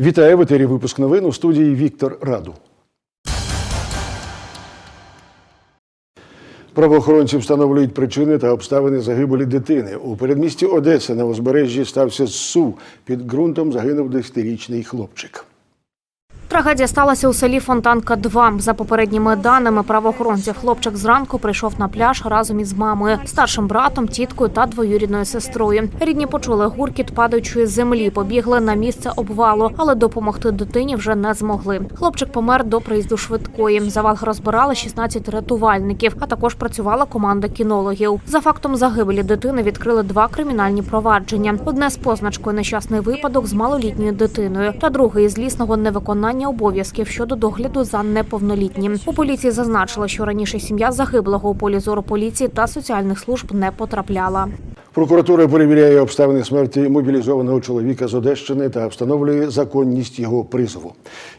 Вітаю в етері випуск новин у студії Віктор Раду. Правоохоронці встановлюють причини та обставини загибелі дитини. У передмісті Одеси на узбережжі стався СУ. Під ґрунтом загинув 10-річний хлопчик. Трагедія сталася у селі Фонтанка 2 За попередніми даними правоохоронців, хлопчик зранку прийшов на пляж разом із мамою, старшим братом, тіткою та двоюрідною сестрою. Рідні почули гуркіт падаючої землі, побігли на місце обвалу, але допомогти дитині вже не змогли. Хлопчик помер до приїзду швидкої. Завал розбирали 16 рятувальників, а також працювала команда кінологів. За фактом загибелі дитини відкрили два кримінальні провадження: одне з позначкою нещасний випадок з малолітньою дитиною, та друге із злісного невиконання обов'язків щодо догляду за неповнолітнім. У поліції зазначили, що раніше сім'я загиблого у полі зору поліції та соціальних служб не потрапляла. Прокуратура перевіряє обставини смерті мобілізованого чоловіка з Одещини та встановлює законність його призову.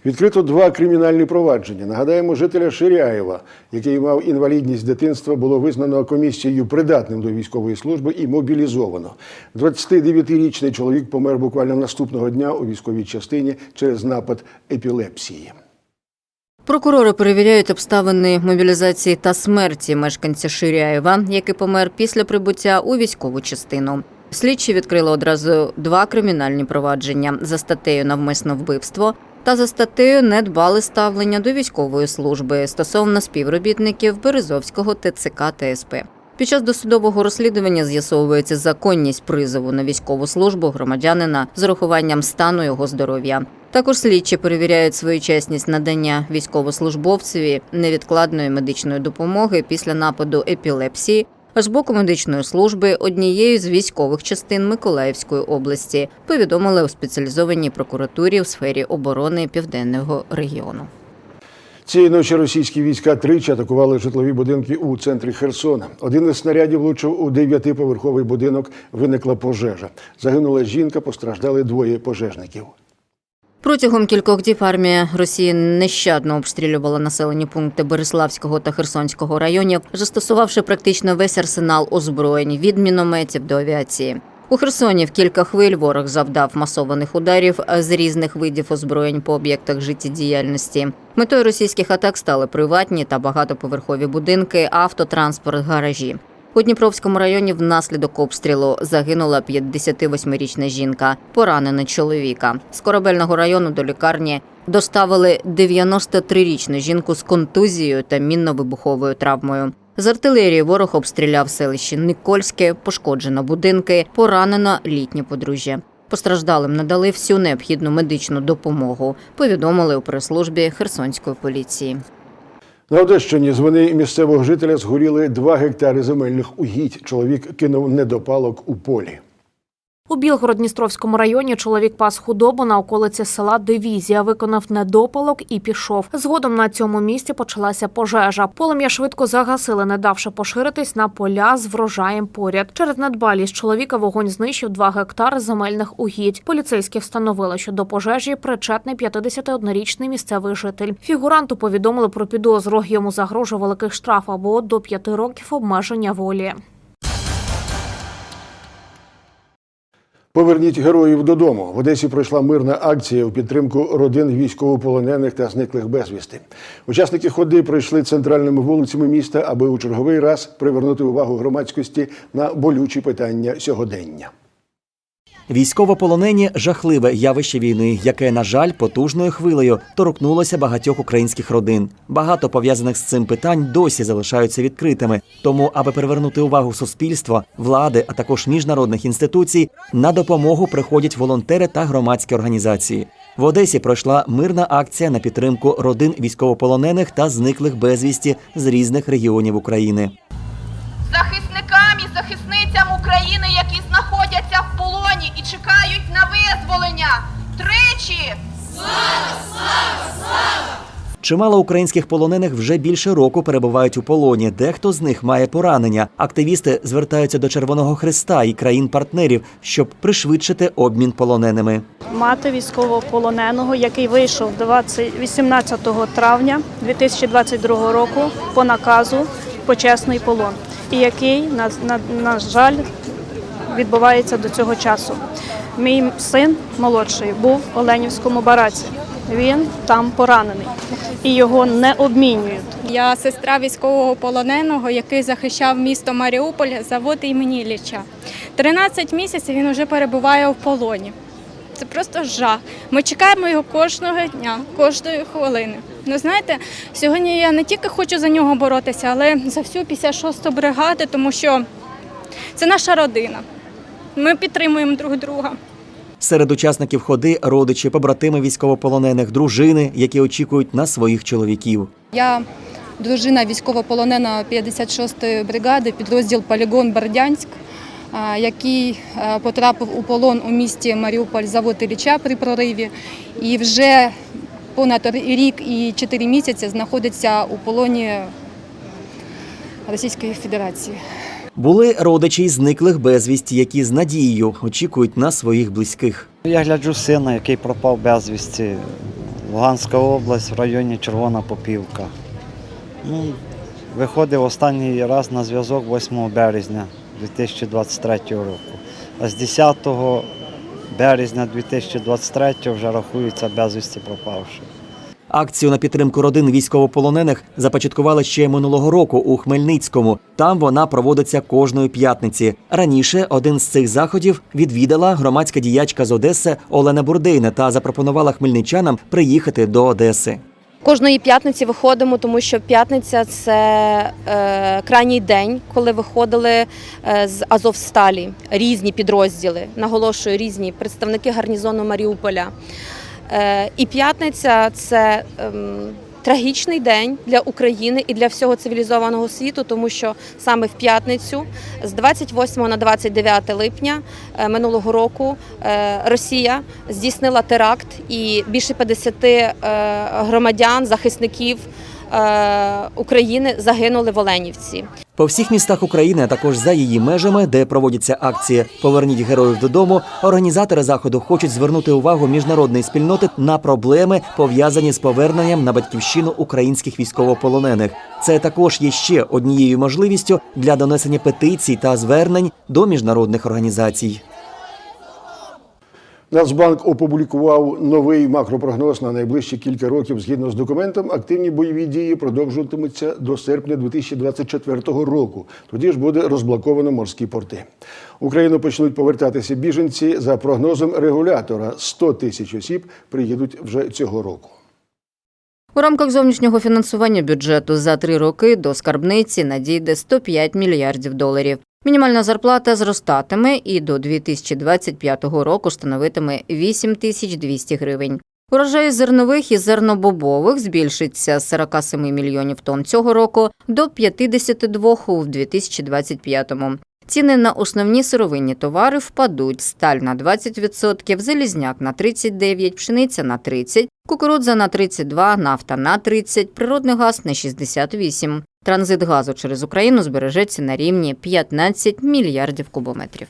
Відкрито два кримінальні провадження. Нагадаємо, жителя Ширяєва, який мав інвалідність дитинства, було визнано комісією придатним до військової служби і мобілізовано. 29-річний чоловік помер буквально наступного дня у військовій частині через напад епілепсії. Прокурори перевіряють обставини мобілізації та смерті мешканця Ширяєва, який помер після прибуття у військову частину. Слідчі відкрили одразу два кримінальні провадження за статтею навмисне вбивство та за статтею недбале ставлення до військової служби стосовно співробітників Березовського ТЦК ТСП. Під час досудового розслідування з'ясовується законність призову на військову службу громадянина з урахуванням стану його здоров'я. Також слідчі перевіряють своєчасність надання військовослужбовцеві невідкладної медичної допомоги після нападу епілепсії з боку медичної служби однієї з військових частин Миколаївської області, повідомили у спеціалізованій прокуратурі у сфері оборони південного регіону. Цієї ночі російські війська тричі атакували житлові будинки у центрі Херсона. Один із снарядів влучив у дев'ятиповерховий будинок. Виникла пожежа. Загинула жінка, постраждали двоє пожежників. Протягом кількох діб армія Росії нещадно обстрілювала населені пункти Береславського та Херсонського районів, застосувавши практично весь арсенал озброєнь від мінометів до авіації. У Херсоні в кілька хвиль ворог завдав масованих ударів з різних видів озброєнь по об'єктах життєдіяльності. Метою російських атак стали приватні та багатоповерхові будинки, автотранспорт, гаражі. У Дніпровському районі внаслідок обстрілу загинула 58-річна жінка, поранена чоловіка. З корабельного району до лікарні доставили 93-річну жінку з контузією та мінно-вибуховою травмою. З артилерії ворог обстріляв селище Никольське, пошкоджено будинки, поранено літнє подружжя. Постраждалим надали всю необхідну медичну допомогу. Повідомили у прес-службі Херсонської поліції. На Одещині з вини місцевого жителя згоріли два гектари земельних угідь. Чоловік кинув недопалок у полі. У Білгород-Дністровському районі чоловік пас худобу на околиці села Дивізія, виконав недопалок і пішов. Згодом на цьому місці почалася пожежа. Полум'я швидко загасили, не давши поширитись на поля з врожаєм поряд. Через недбалість чоловіка вогонь знищив 2 гектари земельних угідь. Поліцейські встановили, що до пожежі причетний 51-річний місцевий житель. Фігуранту повідомили про підозру. Йому загрожує великий штраф або до 5 років обмеження волі. Поверніть героїв додому. В Одесі пройшла мирна акція у підтримку родин військовополонених та зниклих безвісти. Учасники ходи пройшли центральними вулицями міста, аби у черговий раз привернути увагу громадськості на болючі питання сьогодення. Військовополонені жахливе явище війни, яке, на жаль, потужною хвилею торкнулося багатьох українських родин. Багато пов'язаних з цим питань досі залишаються відкритими. Тому, аби привернути увагу суспільства, влади, а також міжнародних інституцій, на допомогу приходять волонтери та громадські організації. В Одесі пройшла мирна акція на підтримку родин військовополонених та зниклих безвісті з різних регіонів України. Захисницям України, які знаходяться в полоні і чекають на визволення. Тричі! Чимало українських полонених вже більше року перебувають у полоні. Дехто з них має поранення. Активісти звертаються до Червоного Христа і країн-партнерів, щоб пришвидшити обмін полоненими. мати військовополоненого, який вийшов 20 18 травня 2022 року по наказу почесний полон, і який на, на, на жаль відбувається до цього часу. Мій син молодший був в Оленівському бараці. Він там поранений і його не обмінюють. Я сестра військового полоненого, який захищав місто Маріуполь, завод імені Ілліча. 13 місяців він вже перебуває в полоні. Це просто жах. Ми чекаємо його кожного дня, кожної хвилини. Ну знаєте, сьогодні я не тільки хочу за нього боротися, але за всю 56-ту бригаду, тому що це наша родина. Ми підтримуємо друг друга. Серед учасників ходи родичі, побратими військовополонених, дружини, які очікують на своїх чоловіків. Я дружина військовополоненого 56-ї бригади, підрозділ Полігон Бердянськ, який потрапив у полон у місті Маріуполь завод Ілліча при прориві. І вже понад рік і 4 місяці знаходиться у полоні Російської Федерації. Були родичі зниклих безвісті, які з надією очікують на своїх близьких. Я гляджу сина, який пропав безвісті. Луганська область в районі Червона Попівка. Ну, виходив останній раз на зв'язок 8 березня 2023 року. А з 10 березня 2023 вже рахується безвісті пропавши. Акцію на підтримку родин військовополонених започаткували ще минулого року у Хмельницькому. Там вона проводиться кожної п'ятниці. Раніше один з цих заходів відвідала громадська діячка з Одеси Олена Бурдейна та запропонувала хмельничанам приїхати до Одеси. Кожної п'ятниці виходимо, тому що п'ятниця це е, крайній день, коли виходили е, з Азовсталі різні підрозділи, наголошую, різні представники гарнізону Маріуполя. Е, і п'ятниця це ем, трагічний день для України і для всього цивілізованого світу, тому що саме в п'ятницю, з 28 на 29 липня е, минулого року, е, Росія здійснила теракт, і більше 50 е, громадян, захисників України загинули в Оленівці. По всіх містах України, а також за її межами, де проводяться акції Поверніть героїв додому. Організатори заходу хочуть звернути увагу міжнародної спільноти на проблеми, пов'язані з поверненням на батьківщину українських військовополонених. Це також є ще однією можливістю для донесення петицій та звернень до міжнародних організацій. Нацбанк опублікував новий макропрогноз на найближчі кілька років. Згідно з документом, активні бойові дії продовжуватимуться до серпня 2024 року. Тоді ж буде розблоковано морські порти. Україну почнуть повертатися біженці за прогнозом регулятора. 100 тисяч осіб приїдуть вже цього року. У рамках зовнішнього фінансування бюджету за три роки до скарбниці надійде 105 мільярдів доларів. Мінімальна зарплата зростатиме і до 2025 року становитиме 8200 гривень. Урожай зернових і зернобобових збільшиться з 47 мільйонів тонн цього року до 52 у 2025-му. Ціни на основні сировинні товари впадуть: сталь на 20%, залізняк на 39%, пшениця на 30%, кукурудза на 32%, нафта на 30%, природний газ на 68%. Транзит газу через Україну збережеться на рівні 15 мільярдів кубометрів.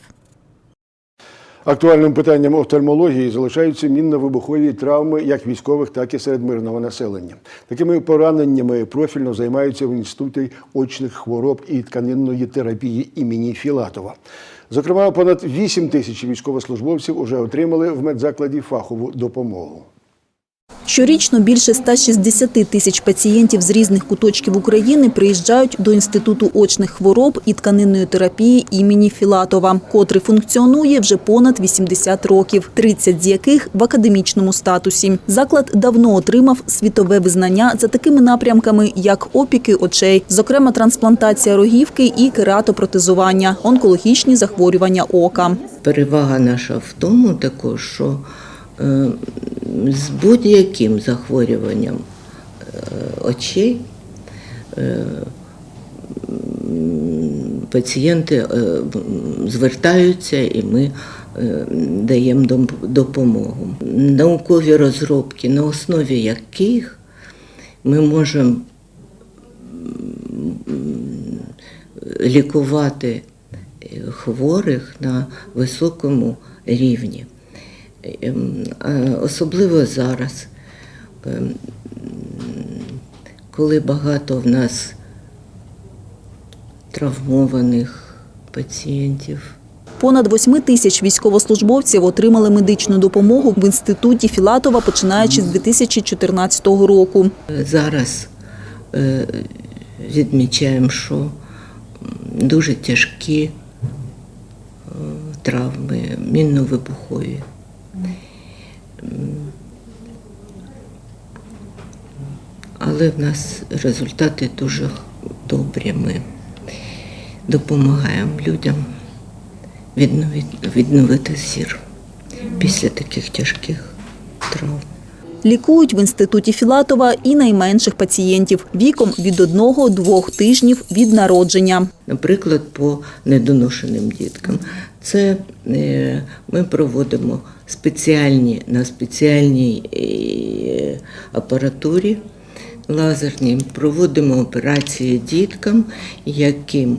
Актуальним питанням офтальмології залишаються мінно-вибухові травми як військових, так і серед мирного населення. Такими пораненнями профільно займаються в інституті очних хвороб і тканинної терапії імені Філатова. Зокрема, понад 8 тисяч військовослужбовців уже отримали в медзакладі фахову допомогу. Щорічно більше 160 тисяч пацієнтів з різних куточків України приїжджають до Інституту очних хвороб і тканинної терапії імені Філатова, котрий функціонує вже понад 80 років, 30 з яких в академічному статусі. Заклад давно отримав світове визнання за такими напрямками, як опіки очей, зокрема трансплантація рогівки і кератопротезування, онкологічні захворювання ока. Перевага наша в тому також, що з будь-яким захворюванням е, очей е, пацієнти е, звертаються і ми е, даємо допомогу. Наукові розробки, на основі яких ми можемо лікувати е, хворих на високому рівні. Ем, Особливо зараз, ем, коли багато в нас травмованих пацієнтів. Понад 8 тисяч військовослужбовців отримали медичну допомогу в інституті Філатова, починаючи з 2014 року. Зараз е, відмічаємо, що дуже тяжкі е, травми, мінно-вибухові. Але в нас результати дуже добрі. Ми допомагаємо людям відновити, відновити зір після таких тяжких травм. Лікують в інституті Філатова і найменших пацієнтів віком від 1-2 тижнів від народження. Наприклад, по недоношеним діткам. Це е, ми проводимо спеціальні на спеціальній е, апаратурі лазерній, проводимо операції діткам, яким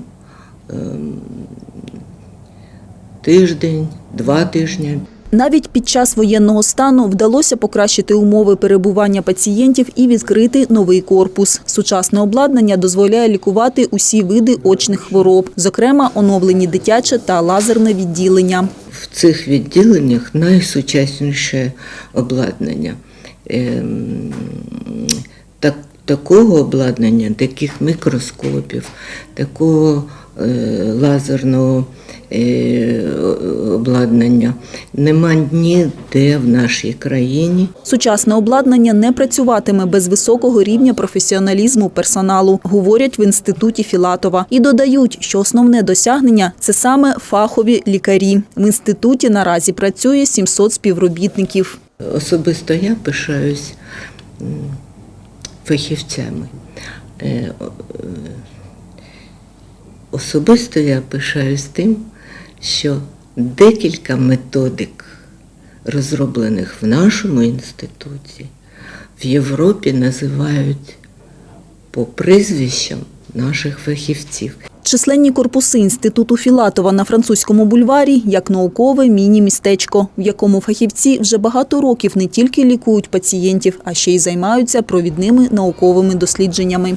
ем, тиждень, два тижні. Навіть під час воєнного стану вдалося покращити умови перебування пацієнтів і відкрити новий корпус. Сучасне обладнання дозволяє лікувати усі види очних хвороб, зокрема оновлені дитяче та лазерне відділення. В цих відділеннях найсучасніше обладнання. Так, такого обладнання, таких мікроскопів, такого е, лазерного е, обладнання нема ніде в нашій країні. Сучасне обладнання не працюватиме без високого рівня професіоналізму персоналу, говорять в інституті Філатова. І додають, що основне досягнення це саме фахові лікарі. В інституті наразі працює 700 співробітників. Особисто я пишаюсь фахівцями. Е, е, Особисто я пишаюсь тим, що декілька методик, розроблених в нашому інституті, в Європі називають по прізвищам наших фахівців. Численні корпуси інституту Філатова на французькому бульварі як наукове міні-містечко, в якому фахівці вже багато років не тільки лікують пацієнтів, а ще й займаються провідними науковими дослідженнями.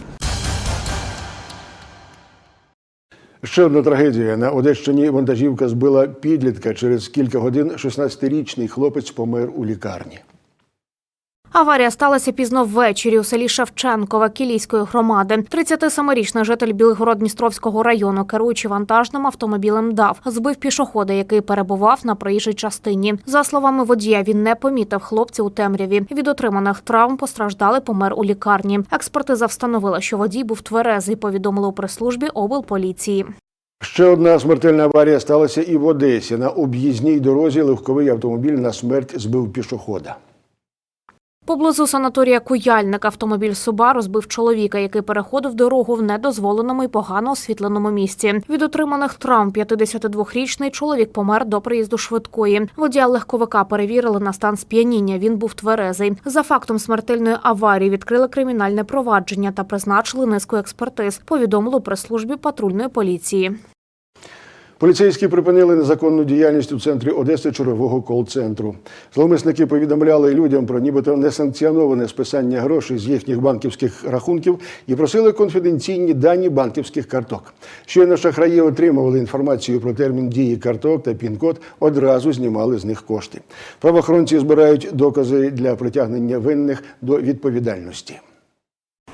Ще одна трагедія. На Одещині вантажівка збила підлітка. Через кілька годин 16-річний хлопець помер у лікарні. Аварія сталася пізно ввечері у селі Шевченкова Кілійської громади. 37-річний житель Білгород-Дністровського району, керуючи вантажним автомобілем ДАВ, збив пішохода, який перебував на проїжджій частині. За словами водія, він не помітив хлопця у темряві. Від отриманих травм постраждали помер у лікарні. Експертиза встановила, що водій був тверезий. Повідомили у прес-службі облполіції. Ще одна смертельна аварія сталася і в Одесі. На об'їзній дорозі легковий автомобіль на смерть збив пішохода. Поблизу санаторія Куяльник автомобіль Субару збив чоловіка, який переходив дорогу в недозволеному і погано освітленому місці. Від отриманих травм 52-річний чоловік помер до приїзду швидкої. Водія легковика перевірили на стан сп'яніння. Він був тверезий. За фактом смертельної аварії відкрили кримінальне провадження та призначили низку експертиз. Повідомили у прес-службі патрульної поліції. Поліцейські припинили незаконну діяльність у центрі Одеси чергового кол-центру. Зловмисники повідомляли людям про нібито несанкціоноване списання грошей з їхніх банківських рахунків і просили конфіденційні дані банківських карток. Щойно шахраї отримували інформацію про термін дії карток та пін-код, одразу знімали з них кошти. Правоохоронці збирають докази для притягнення винних до відповідальності.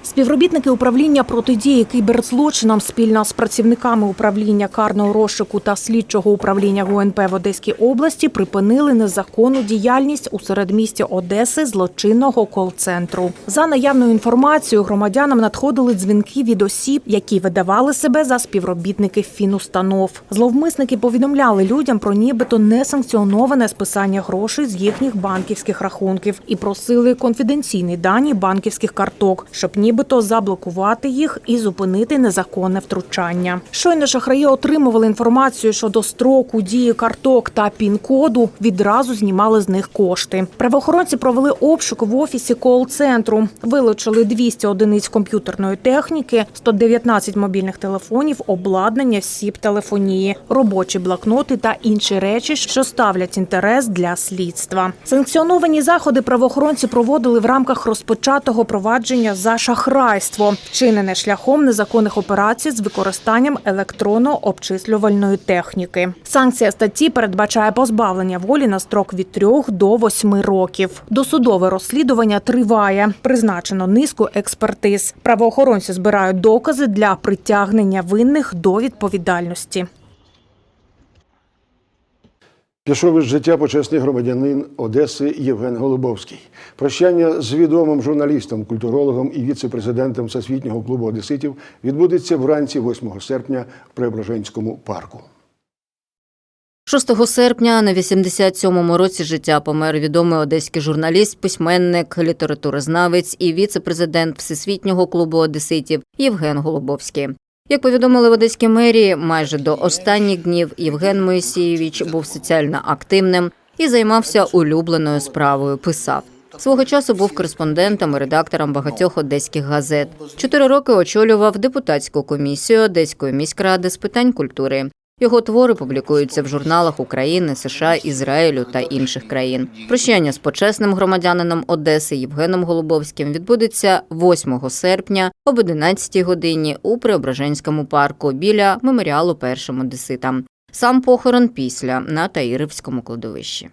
Співробітники управління протидії кіберзлочинам спільно з працівниками управління карного розшуку та слідчого управління ГУНП в Одеській області припинили незаконну діяльність у середмісті Одеси злочинного кол-центру. За наявною інформацією, громадянам надходили дзвінки від осіб, які видавали себе за співробітників фінустанов. Зловмисники повідомляли людям про нібито несанкціоноване списання грошей з їхніх банківських рахунків і просили конфіденційні дані банківських карток, щоб нібито заблокувати їх і зупинити незаконне втручання. Щойно шахраї отримували інформацію щодо строку дії карток та пін-коду, відразу знімали з них кошти. Правоохоронці провели обшук в офісі кол-центру, вилучили 200 одиниць комп'ютерної техніки, 119 мобільних телефонів, обладнання сіп телефонії, робочі блокноти та інші речі, що ставлять інтерес для слідства. Санкціоновані заходи правоохоронці проводили в рамках розпочатого провадження за шахрайством шахрайство, вчинене шляхом незаконних операцій з використанням електронно-обчислювальної техніки. Санкція статті передбачає позбавлення волі на строк від 3 до 8 років. Досудове розслідування триває. Призначено низку експертиз. Правоохоронці збирають докази для притягнення винних до відповідальності. Пішов із життя почесний громадянин Одеси Євген Голубовський. Прощання з відомим журналістом, культурологом і віце-президентом Всесвітнього клубу одеситів відбудеться вранці 8 серпня в Преображенському парку. 6 серпня на 87-му році життя помер відомий одеський журналіст, письменник, літературознавець і віце-президент Всесвітнього клубу одеситів Євген Голубовський. Як повідомили в Одеській мерії, майже до останніх днів Євген Моїсійович був соціально активним і займався улюбленою справою. Писав свого часу був кореспондентом і редактором багатьох одеських газет. Чотири роки очолював депутатську комісію Одеської міськради з питань культури. Його твори публікуються в журналах України, США, Ізраїлю та інших країн. Прощання з почесним громадянином Одеси Євгеном Голубовським відбудеться 8 серпня об 11 годині у Преображенському парку біля меморіалу першим одеситам. Сам похорон після на Таїрівському кладовищі.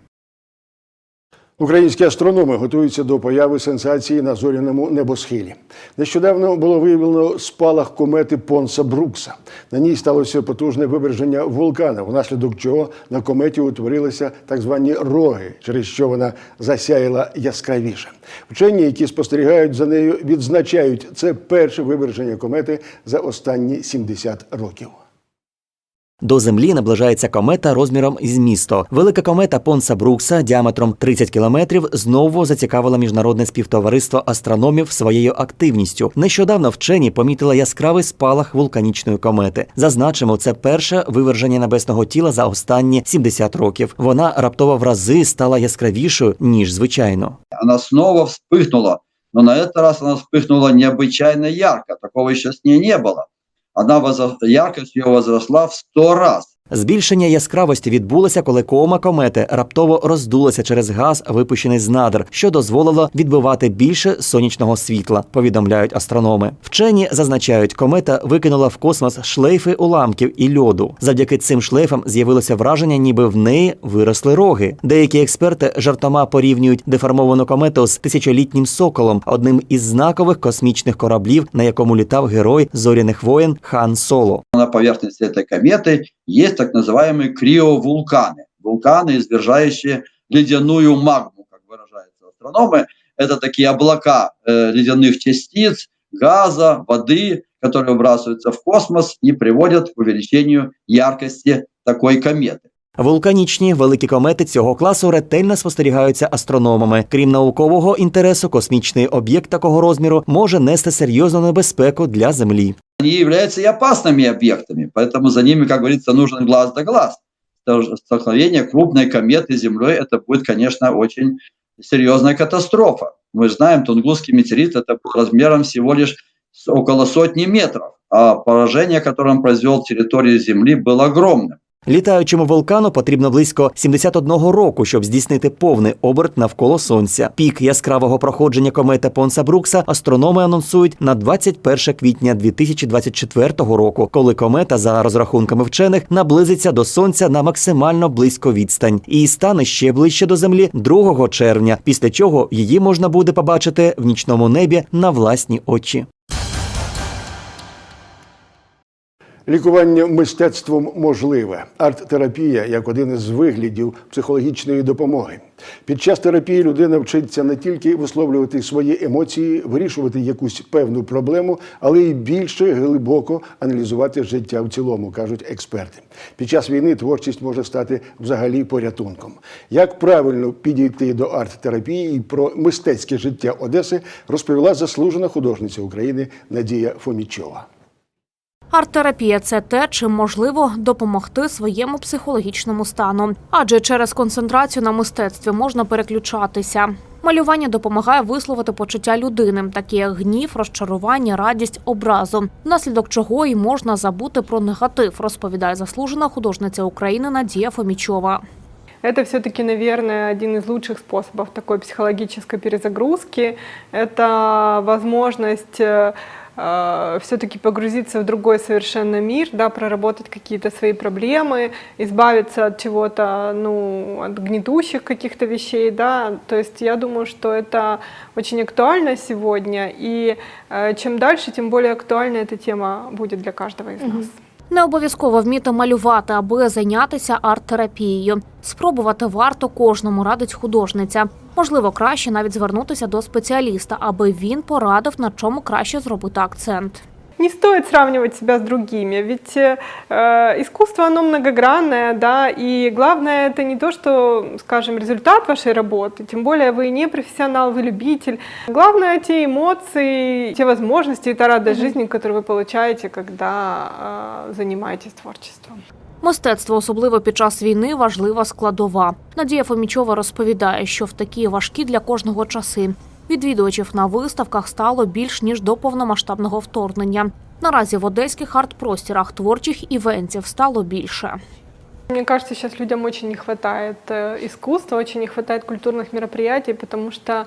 Українські астрономи готуються до появи сенсації на зоряному небосхилі. Нещодавно було виявлено спалах комети Понса Брукса. На ній сталося потужне виверження вулкана, внаслідок чого на кометі утворилися так звані роги, через що вона засяяла яскравіше. Вчені, які спостерігають за нею, відзначають це перше виверження комети за останні 70 років. До землі наближається комета розміром із місто. Велика комета Понса Брукса діаметром 30 кілометрів знову зацікавила міжнародне співтовариство астрономів своєю активністю. Нещодавно вчені помітили яскравий спалах вулканічної комети. Зазначимо, це перше виверження небесного тіла за останні 70 років. Вона раптово в рази стала яскравішою ніж звичайно. она снова вспыхнула, но на этот раз она вспыхнула необычайно ярко, такого еще с ней не было. Она возрос... яркость ее возросла в 100 раз. Збільшення яскравості відбулося, коли кома комети раптово роздулася через газ, випущений з надр, що дозволило відбивати більше сонячного світла. Повідомляють астрономи. Вчені зазначають, комета викинула в космос шлейфи уламків і льоду. Завдяки цим шлейфам з'явилося враження, ніби в неї виросли роги. Деякі експерти жартома порівнюють деформовану комету з тисячолітнім соколом, одним із знакових космічних кораблів, на якому літав герой зоряних воєн Хан Соло На поверхности этой кометы есть так называемые криовулканы. Вулканы, извержающие ледяную магму, как выражаются астрономы. Это такие облака э, ледяных частиц, газа, воды, которые выбрасываются в космос и приводят к увеличению яркости такой кометы. Вулканічні великі комети цього класу ретельно спостерігаються астрономами. Крім наукового інтересу, космічний об'єкт такого розміру може нести серйозну небезпеку для Землі. Они являются и опасными объектами, поэтому за ними, как говорится, нужен глаз да глаз. Столкновение крупной кометы с Землей – это будет, конечно, очень серьезная катастрофа. Мы знаем, Тунгусский метеорит – это был размером всего лишь около сотни метров, а поражение, которое он произвел территории Земли, было огромным. Літаючому вулкану потрібно близько 71 року, щоб здійснити повний оберт навколо сонця. Пік яскравого проходження комети Понса Брукса астрономи анонсують на 21 квітня 2024 року, коли комета, за розрахунками вчених, наблизиться до сонця на максимально близько відстань і стане ще ближче до землі 2 червня, після чого її можна буде побачити в нічному небі на власні очі. Лікування мистецтвом можливе. Арт-терапія як один із виглядів психологічної допомоги. Під час терапії людина вчиться не тільки висловлювати свої емоції, вирішувати якусь певну проблему, але й більше глибоко аналізувати життя в цілому, кажуть експерти. Під час війни творчість може стати взагалі порятунком. Як правильно підійти до арт-терапії і про мистецьке життя Одеси розповіла заслужена художниця України Надія Фомічова. Арт-терапія це те, чим можливо допомогти своєму психологічному стану, адже через концентрацію на мистецтві можна переключатися. Малювання допомагає висловити почуття людини, такі як гнів, розчарування, радість, образу, внаслідок чого і можна забути про негатив, розповідає заслужена художниця України Надія Фомічова. это все-таки, наверное, один из лучших способов такой психологической перезагрузки. Это возможность все-таки погрузиться в другой совершенно мир, да, проработать какие-то свои проблемы, избавиться от чего-то, ну, от гнетущих каких-то вещей, да, то есть я думаю, что это очень актуально сегодня, и э, чем дальше, тем более актуальна эта тема будет для каждого из нас. Не обов'язково вміти малювати, аби зайнятися арт-терапією. Спробувати варто кожному, радить художниця. Можливо, краще навіть звернутися до спеціаліста, аби він порадив, на чому краще зробити акцент Не стоит сравнивать себя с другими, ведь э, искусство, оно многогранное, да, и главное это не то, что, скажем, результат вашей работы, тем более вы не профессионал, вы любитель. Главное те эмоции, те возможности, и та радость жизни, которую вы получаете, когда э, занимаетесь творчеством. Мистецтво, особливо під час війни, важлива складова. Надія Фомічова розповідає, що в такі важкі для кожного часи відвідувачів на виставках стало більш ніж до повномасштабного вторгнення. Наразі в одеських арт-простірах творчих івентів стало більше. Мне кажется, сейчас людям очень не хватает э, искусства, очень не хватает культурных мероприятий, потому что э,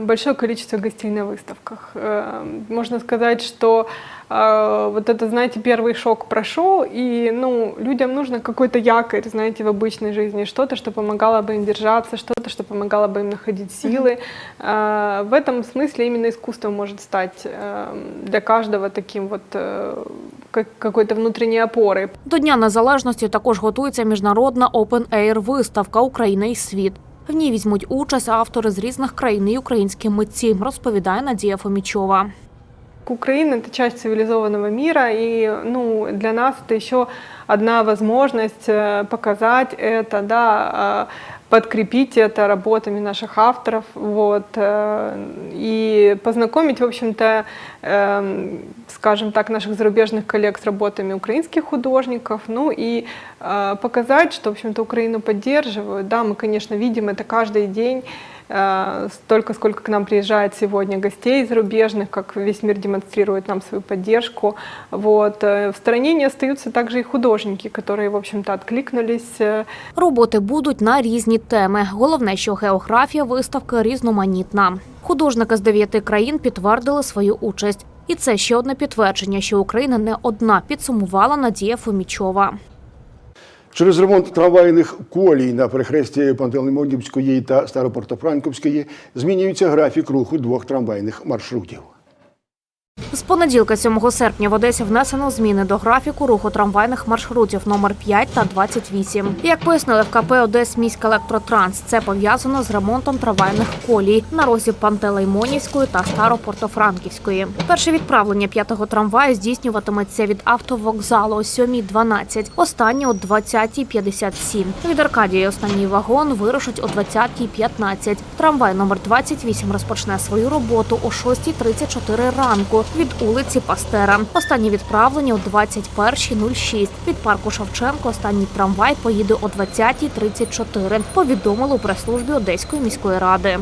большое количество гостей на выставках. Э, можно сказать, что э, вот это, знаете, первый шок прошел, и ну, людям нужно какой-то якорь, знаете, в обычной жизни, что-то, что помогало бы им держаться, что-то, что помогало бы им находить силы. Э, в этом смысле именно искусство может стать э, для каждого таким вот э, как- какой-то внутренней опорой. До Дня Незалежності також готується міжнародна Open Air виставка Україна і світ. В ній візьмуть участь автори з різних країн і українські митці, розповідає Надія Фомічова. Украина это часть цивилизованного мира, и ну, для нас это еще одна возможность э, показать это, да, э, подкрепить это работами наших авторов, вот, э, и познакомить, в общем-то, эм, скажем так, наших зарубежных коллег с работами украинских художников, ну и э, показать, что, в общем-то, Украину поддерживают. Да, мы, конечно, видим это каждый день, э, столько, сколько к нам приезжает сегодня гостей зарубежных, как весь мир демонстрирует нам свою поддержку. Вот. Э, В стороне не остаются также и художники, которые, в общем-то, откликнулись э, Роботи будуть на різні теми. Головне, що географія виставки різноманітна. Художники з дев'яти країн підтвердили свою участь. І це ще одне підтвердження, що Україна не одна, підсумувала Надія Фомічова. Через ремонт трамвайних колій на перехресті Пантелеймонівської та Старопортофранковської змінюється графік руху двох трамвайних маршрутів. З понеділка 7 серпня в Одесі внесено зміни до графіку руху трамвайних маршрутів номер 5 та 28. Як пояснили в КП Одес електротранс, це пов'язано з ремонтом трамвайних колій на розі Пантелеймонівської та Старопортофранківської. Перше відправлення п'ятого трамваю здійснюватиметься від автовокзалу о 7.12, останнє о 20.57. Від Аркадії останній вагон вирушить о 20.15. Трамвай номер 28 розпочне свою роботу о 6.34 ранку від улиці Пастера. Останні відправлення о 21.06. Від парку Шевченко останній трамвай поїде о 20.34, повідомили у прес-службі Одеської міської ради.